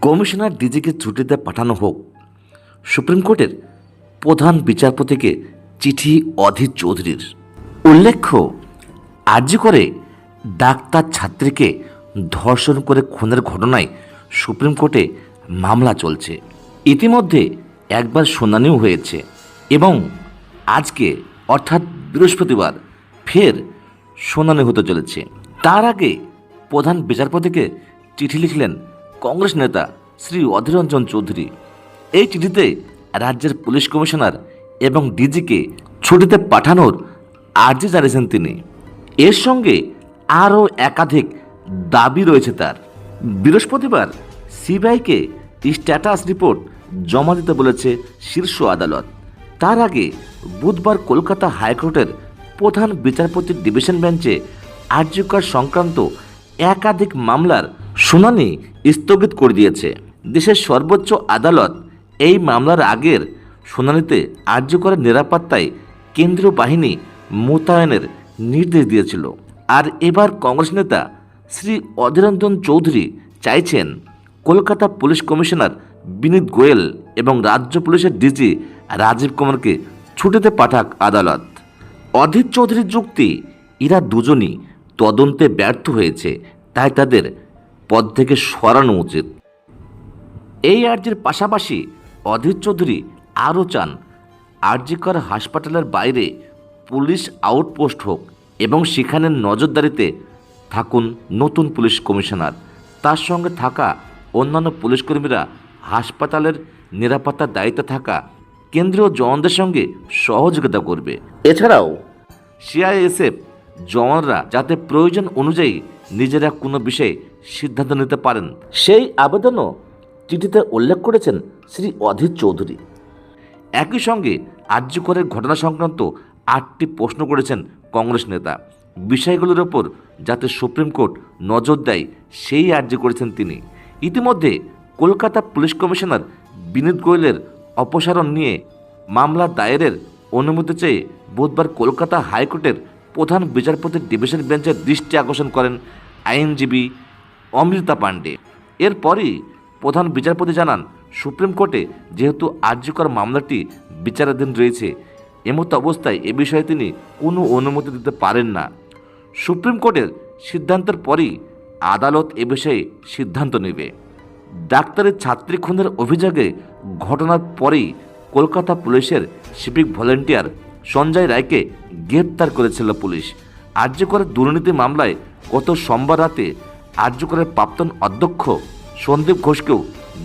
Commissioner ডিজিকে ছুটিতে পাঠানো হোক। সুপ্রিম কোর্টের প্রধান বিচারপতিকে চিঠি অধীর চৌধুরীর। উল্লেখ্য, আর্জি করে ডাক্তার ছাত্রীকে ধর্ষণ করে খুনের ঘটনায় সুপ্রিম কোর্টে মামলা চলছে। ইতিমধ্যে একবার শুনানিও হয়েছে এবং আজকে, অর্থাৎ বৃহস্পতিবার, ফের শুনানি হতে চলেছে। তার আগে প্রধান বিচারপতিকে চিঠি লিখলেন কংগ্রেস নেতা শ্রী অধীর রঞ্জন চৌধুরী। এই চিঠিতে রাজ্যের পুলিশ কমিশনার এবং ডিজিকে ছুটিতে পাঠানোর আর্জি জানিয়েছেন তিনি। এর সঙ্গে আরও একাধিক দাবি রয়েছে তার। বৃহস্পতিবার সিবিআইকে স্ট্যাটাস রিপোর্ট জমা দিতে বলেছে শীর্ষ আদালত। তার আগে বুধবার কলকাতা হাইকোর্টের প্রধান বিচারপতির ডিভিশন বেঞ্চে আর্যকর সংক্রান্ত একাধিক মামলার শুনানি স্থগিত করে দিয়েছে। দেশের সর্বোচ্চ আদালত এই মামলার আগের শুনানিতে আর্যকরের নিরাপত্তায় কেন্দ্রীয় বাহিনী মোতায়েনের নির্দেশ দিয়েছিল। আর এবার কংগ্রেস নেতা শ্রী অধীরঞ্জন চৌধুরী চাইছেন কলকাতা পুলিশ কমিশনার বিনীত গোয়েল এবং রাজ্য পুলিশের ডিজি রাজীব কুমারকে ছুটিতে পাঠাক আদালত। অধীর চৌধুরীর যুক্তি, এরা দুজনই তদন্তে ব্যর্থ হয়েছে, তাই তাদের পদ থেকে সরানো উচিত। এই আর্জির পাশাপাশি অধীর চৌধুরী আরও চান, আরজিকর হাসপাতালের বাইরে পুলিশ আউটপোস্ট হোক এবং সেখানে নজরদারিতে থাকুন নতুন পুলিশ কমিশনার। তার সঙ্গে থাকা অন্যান্য পুলিশ কর্মীরা হাসপাতালের নিরাপত্তার দায়িত্বে থাকা কেন্দ্রীয় জওয়ানদের সঙ্গে সহযোগিতা করবে। এছাড়াও সিআইএসএফ জওয়ানরা যাতে প্রয়োজন অনুযায়ী নিজেরা কোনো বিষয়ে সিদ্ধান্ত নিতে পারেন, সেই আবেদনও চিঠিতে উল্লেখ করেছেন শ্রী অধীর চৌধুরী। একই সঙ্গে আর্যকরের ঘটনা সংক্রান্ত আটটি প্রশ্ন করেছেন কংগ্রেস নেতা। বিষয়গুলোর ওপর যাতে সুপ্রিম কোর্ট নজর দেয়, সেই আর্জি করেছেন তিনি। ইতিমধ্যে কলকাতা পুলিশ কমিশনার বিনীত গোয়েলের অপসারণ নিয়ে মামলা দায়েরের অনুমতি চেয়ে বুধবার কলকাতা হাইকোর্টের প্রধান বিচারপতির ডিভিশন বেঞ্চের দৃষ্টি আকর্ষণ করেন আইনজীবী অমৃতা পাণ্ডে। এরপরই প্রধান বিচারপতি জানান, সুপ্রিম কোর্টে যেহেতু আর্যকর মামলাটি বিচারাধীন রয়েছে এমতো অবস্থায় এ বিষয়ে তিনি কোনো অনুমতি দিতে পারেন না। সুপ্রিম কোর্টের সিদ্ধান্তের পরই আদালত এ বিষয়ে সিদ্ধান্ত নেবে। ডাক্তারের ছাত্রী খুনের অভিযোগে ঘটনার পরেই কলকাতা পুলিশের সিভিক ভলেন্টিয়ার সঞ্জয় রায়কে গ্রেপ্তার করেছিল পুলিশ। আর্যকরের দুর্নীতি মামলায় গত সোমবার রাতে আর্যকরের প্রাক্তন অধ্যক্ষ সন্দীপ ঘোষকেও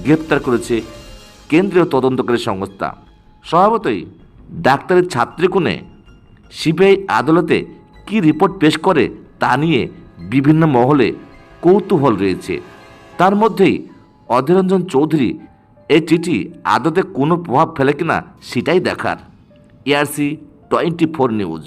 গ্রেপ্তার করেছে কেন্দ্রীয় তদন্তকারী সংস্থা। স্বভাবতই ডাক্তারের ছাত্রী খুনে সিবিআই আদালতে কি রিপোর্ট পেশ করে তা নিয়ে বিভিন্ন মহলে কৌতূহল রয়েছে। তার মধ্যেই অধীরঞ্জন চৌধুরী এই চিঠি আদতে কোনো প্রভাব ফেলে কিনা সেটাই দেখার। ARC twenty four news.